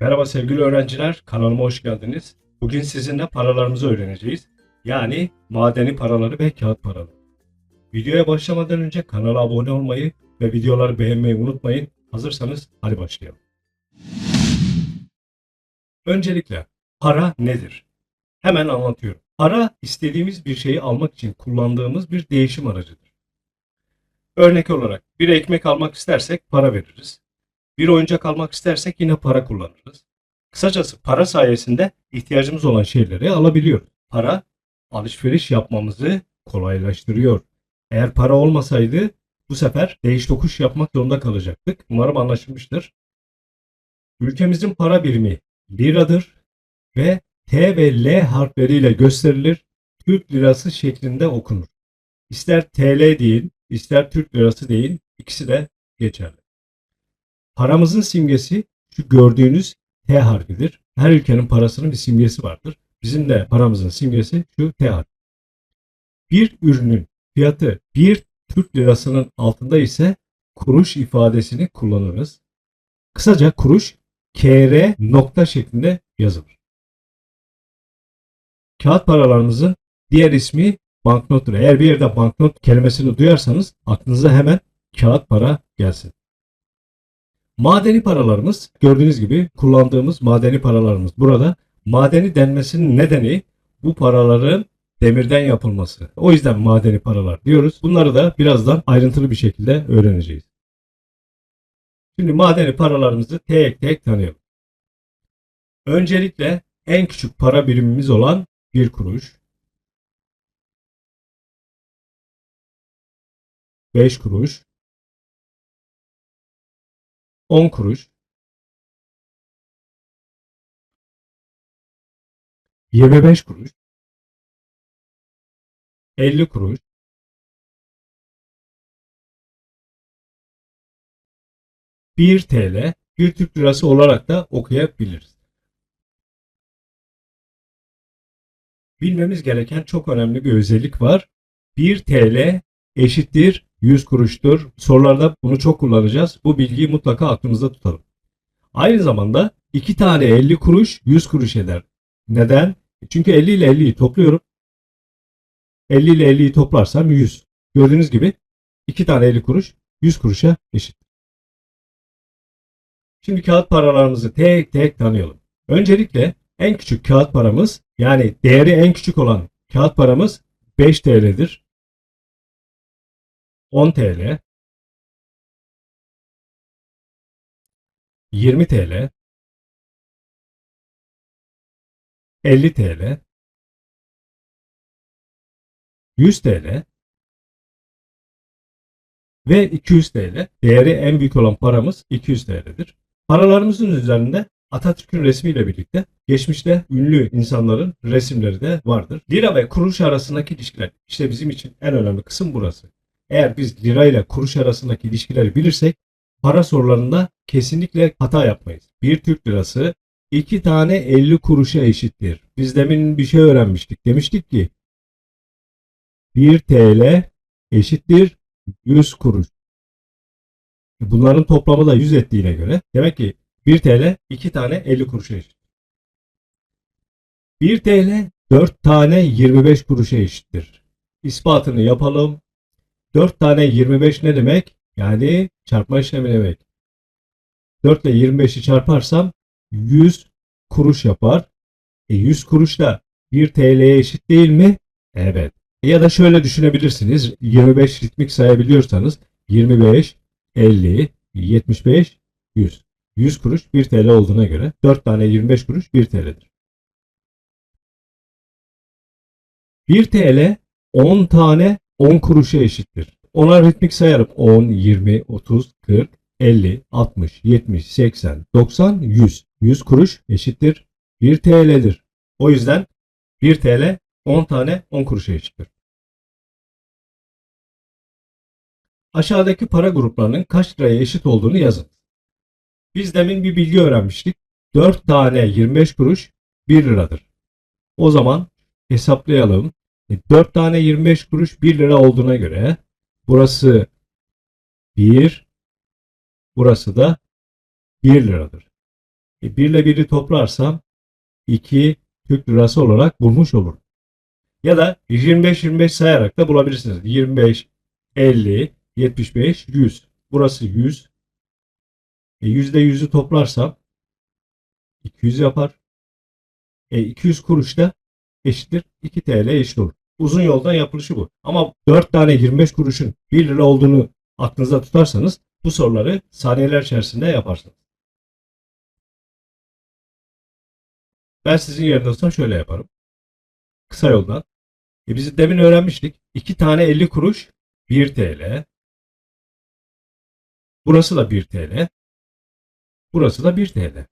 Merhaba sevgili öğrenciler, kanalıma hoş geldiniz. Bugün sizinle paralarımızı öğreneceğiz. Yani madeni paraları ve kağıt paraları. Videoya başlamadan önce kanala abone olmayı ve videoları beğenmeyi unutmayın. Hazırsanız hadi başlayalım. Öncelikle para nedir? Hemen anlatıyorum. Para istediğimiz bir şeyi almak için kullandığımız bir değişim aracıdır. Örnek olarak bir ekmek almak istersek para veririz. Bir oyuncak almak istersek yine para kullanırız. Kısacası para sayesinde ihtiyacımız olan şeyleri alabiliyoruz. Para alışveriş yapmamızı kolaylaştırıyor. Eğer para olmasaydı bu sefer değiş tokuş yapmak zorunda kalacaktık. Umarım anlaşılmıştır. Ülkemizin para birimi liradır ve T ve L harfleriyle gösterilir. Türk lirası şeklinde okunur. İster TL deyin, ister Türk lirası deyin, ikisi de geçerli. Paramızın simgesi şu gördüğünüz T harfidir. Her ülkenin parasının bir simgesi vardır. Bizim de paramızın simgesi şu T harfi. Bir ürünün fiyatı bir Türk lirasının altında ise kuruş ifadesini kullanırız. Kısaca kuruş KR nokta şeklinde yazılır. Kağıt paralarımızın diğer ismi banknottur. Eğer bir yerde banknot kelimesini duyarsanız aklınıza hemen kağıt para gelsin. Madeni paralarımız gördüğünüz gibi kullandığımız madeni paralarımız. Burada madeni denmesinin nedeni bu paraların demirden yapılması. O yüzden madeni paralar diyoruz. Bunları da birazdan ayrıntılı bir şekilde öğreneceğiz. Şimdi madeni paralarımızı tek tek tanıyalım. Öncelikle en küçük para birimimiz olan bir kuruş, 5 kuruş, 10 kuruş, 25 kuruş, 50 kuruş, 1 TL, 1 Türk lirası olarak da okuyabiliriz. Bilmemiz gereken çok önemli bir özellik var. 1 TL eşittir 100 kuruştur. Sorularda bunu çok kullanacağız. Bu bilgiyi mutlaka aklımızda tutalım. Aynı zamanda 2 tane 50 kuruş 100 kuruş eder. Neden? Çünkü 50 ile 50'yi topluyorum. 50 ile 50'yi toplarsam 100. Gördüğünüz gibi 2 tane 50 kuruş 100 kuruşa eşit. Şimdi kağıt paralarımızı tek tek tanıyalım. Öncelikle en küçük kağıt paramız yani değeri en küçük olan kağıt paramız 5 TL'dir. 10 TL, 20 TL, 50 TL, 100 TL ve 200 TL. Değeri en büyük olan paramız 200 TL'dir. Paralarımızın üzerinde Atatürk'ün resmiyle birlikte geçmişte ünlü insanların resimleri de vardır. Lira ve kuruş arasındaki ilişkiler işte bizim için en önemli kısım burası. Eğer biz lira ile kuruş arasındaki ilişkileri bilirsek para sorularında kesinlikle hata yapmayız. Bir Türk lirası iki tane 50 kuruşa eşittir. Biz demin bir şey öğrenmiştik. Demiştik ki 1 TL eşittir 100 kuruş. Bunların toplamı da 100 ettiğine göre demek ki 1 TL 2 tane 50 kuruşa eşit. 1 TL 4 tane 25 kuruşa eşittir. İspatını yapalım. 4 tane 25 ne demek? Yani çarpma işlemi demek. 4 ile 25'i çarparsam 100 kuruş yapar. E 100 kuruş da 1 TL'ye eşit değil mi? Evet. Ya da şöyle düşünebilirsiniz. 25 ritmik sayabiliyorsanız 25, 50, 75, 100. 100 kuruş 1 TL olduğuna göre 4 tane 25 kuruş 1 TL'dir. 1 TL 10 tane 10 kuruşa eşittir. Ona ritmik sayarım. 10, 20, 30, 40, 50, 60, 70, 80, 90, 100. 100 kuruş eşittir 1 TL'dir. O yüzden 1 TL 10 tane 10 kuruşa eşittir. Aşağıdaki para gruplarının kaç liraya eşit olduğunu yazın. Biz demin bir bilgi öğrenmiştik. 4 tane 25 kuruş 1 liradır. O zaman hesaplayalım. 4 tane 25 kuruş 1 lira olduğuna göre burası 1 burası da 1 liradır. E, 1 ile 1'i toplarsam 2 Türk lirası olarak bulmuş olurum. Ya da 25-25 sayarak da bulabilirsiniz. 25, 50, 75, 100. Burası 100. E, yüzde yüzü toplarsam 200 yapar. E, 200 kuruş da eşittir 2 TL eşit olur. Uzun yoldan yapılışı bu. Ama 4 tane 25 kuruşun 1 lira olduğunu aklınızda tutarsanız bu soruları saniyeler içerisinde yaparsınız. Ben sizin yerinde olsam şöyle yaparım. Kısa yoldan. E biz demin öğrenmiştik. 2 tane 50 kuruş 1 TL. Burası da 1 TL. Burası da 1 TL.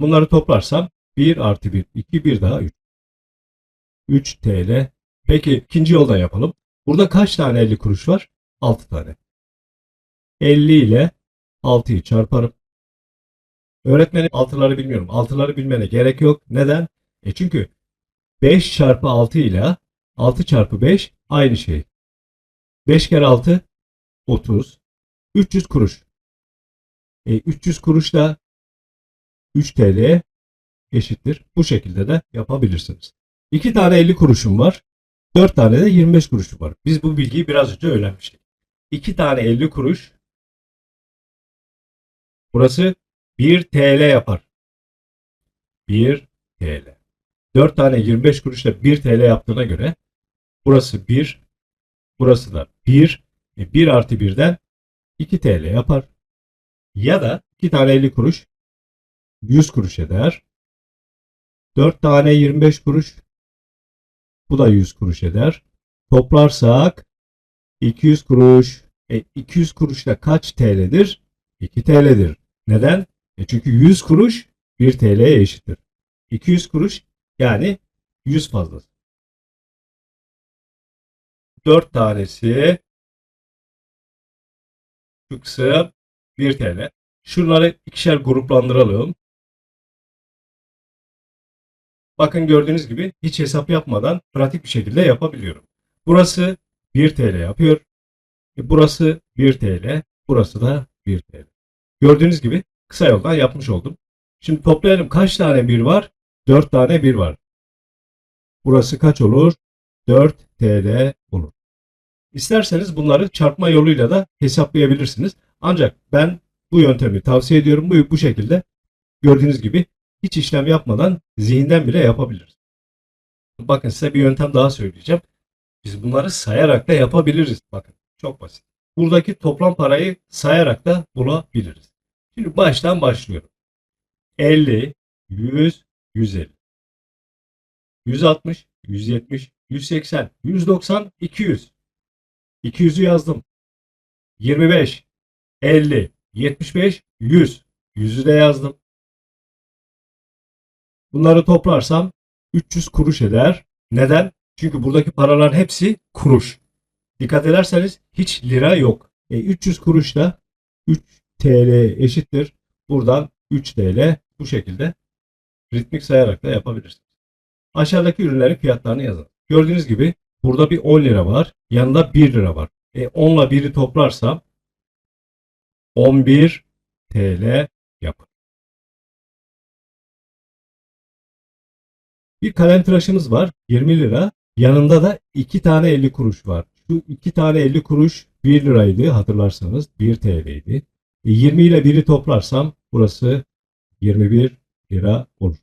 Bunları toplarsam 1 artı 1, 2, 1 daha 3. 3 TL. Peki ikinci yoldan yapalım. Burada kaç tane 50 kuruş var? 6 tane. 50 ile 6'yı çarparım. Öğretmenim altıları bilmiyorum. Altıları bilmene gerek yok. Neden? E çünkü 5 çarpı 6 ile 6 çarpı 5 aynı şey. 5 kere 6 30. 300 kuruş. E, 300 kuruş da 3 TL eşittir. Bu şekilde de yapabilirsiniz. 2 tane 50 kuruşum var. 4 tane de 25 kuruşum var. Biz bu bilgiyi biraz önce öğrenmiştik. 2 tane 50 kuruş. Burası 1 TL yapar. 1 TL. 4 tane 25 kuruşla 1 TL yaptığına göre burası 1, burası da 1. E 1 artı 1'den 2 TL yapar. Ya da 2 tane 50 kuruş 100 kuruş eder. 4 tane 25 kuruş bu da 100 kuruş eder. Toplarsak 200 kuruş. E 200 kuruş da kaç TL'dir? 2 TL'dir. Neden? E çünkü 100 kuruş 1 TL'ye eşittir. 200 kuruş yani 100 fazlası. 4 tanesi şu kısım 1 TL. Şunları ikişer gruplandıralım. Bakın gördüğünüz gibi hiç hesap yapmadan pratik bir şekilde yapabiliyorum. Burası 1 TL yapıyor. E, Burası 1 TL. Burası da 1 TL. Gördüğünüz gibi kısa yoldan yapmış oldum. Şimdi toplayalım kaç tane 1 var? 4 tane 1 var. Burası kaç olur? 4 TL olur. İsterseniz bunları çarpma yoluyla da hesaplayabilirsiniz. Ancak ben bu yöntemi tavsiye ediyorum. Bu, bu şekilde gördüğünüz gibi hiç işlem yapmadan zihinden bile yapabiliriz. Bakın size bir yöntem daha söyleyeceğim. Biz bunları sayarak da yapabiliriz. Bakın çok basit. Buradaki toplam parayı sayarak da bulabiliriz. Şimdi baştan başlıyorum. 50, 100, 150. 160, 170, 180, 190, 200. 200'ü yazdım. 25, 50, 75, 100. 100'ü de yazdım. Bunları toplarsam 300 kuruş eder. Neden? Çünkü buradaki paraların hepsi kuruş. Dikkat ederseniz hiç lira yok. E, 300 kuruş da 3 TL eşittir. Buradan 3 TL bu şekilde ritmik sayarak da yapabilirsiniz. Aşağıdaki ürünlerin fiyatlarını yazın. Gördüğünüz gibi burada bir 10 lira var. Yanında 1 lira var. E, 10 ile 1'i toplarsam 11 TL yapar. Bir kalem tıraşımız var 20 lira. Yanında da 2 tane 50 kuruş var. Şu 2 tane 50 kuruş 1 liraydı hatırlarsanız 1 TL'ydi. E 20 ile 1'i toplarsam burası 21 lira olur.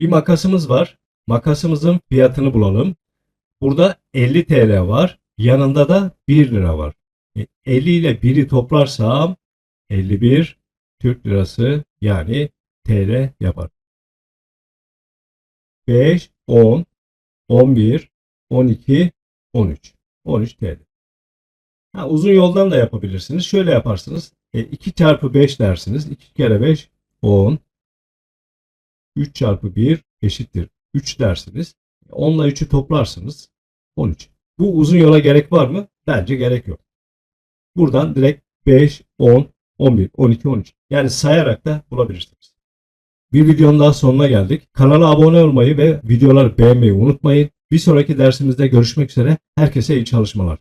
Bir makasımız var. Makasımızın fiyatını bulalım. Burada 50 TL var. Yanında da 1 lira var. E 50 ile 1'i toplarsam 51 Türk lirası yani TL yapar. 5, 10, 11, 12, 13. 13 TL. Ha, uzun yoldan da yapabilirsiniz. Şöyle yaparsınız. E, 2 çarpı 5 dersiniz. 2 kere 5 10. 3 çarpı 1 eşittir. 3 dersiniz. 10 ile 3'ü toplarsınız. 13. Bu uzun yola gerek var mı? Bence gerek yok. Buradan direkt 5, 10, 11, 12, 13. Yani sayarak da bulabilirsiniz. Bir videonun daha sonuna geldik. Kanala abone olmayı ve videoları beğenmeyi unutmayın. Bir sonraki dersimizde görüşmek üzere. Herkese iyi çalışmalar.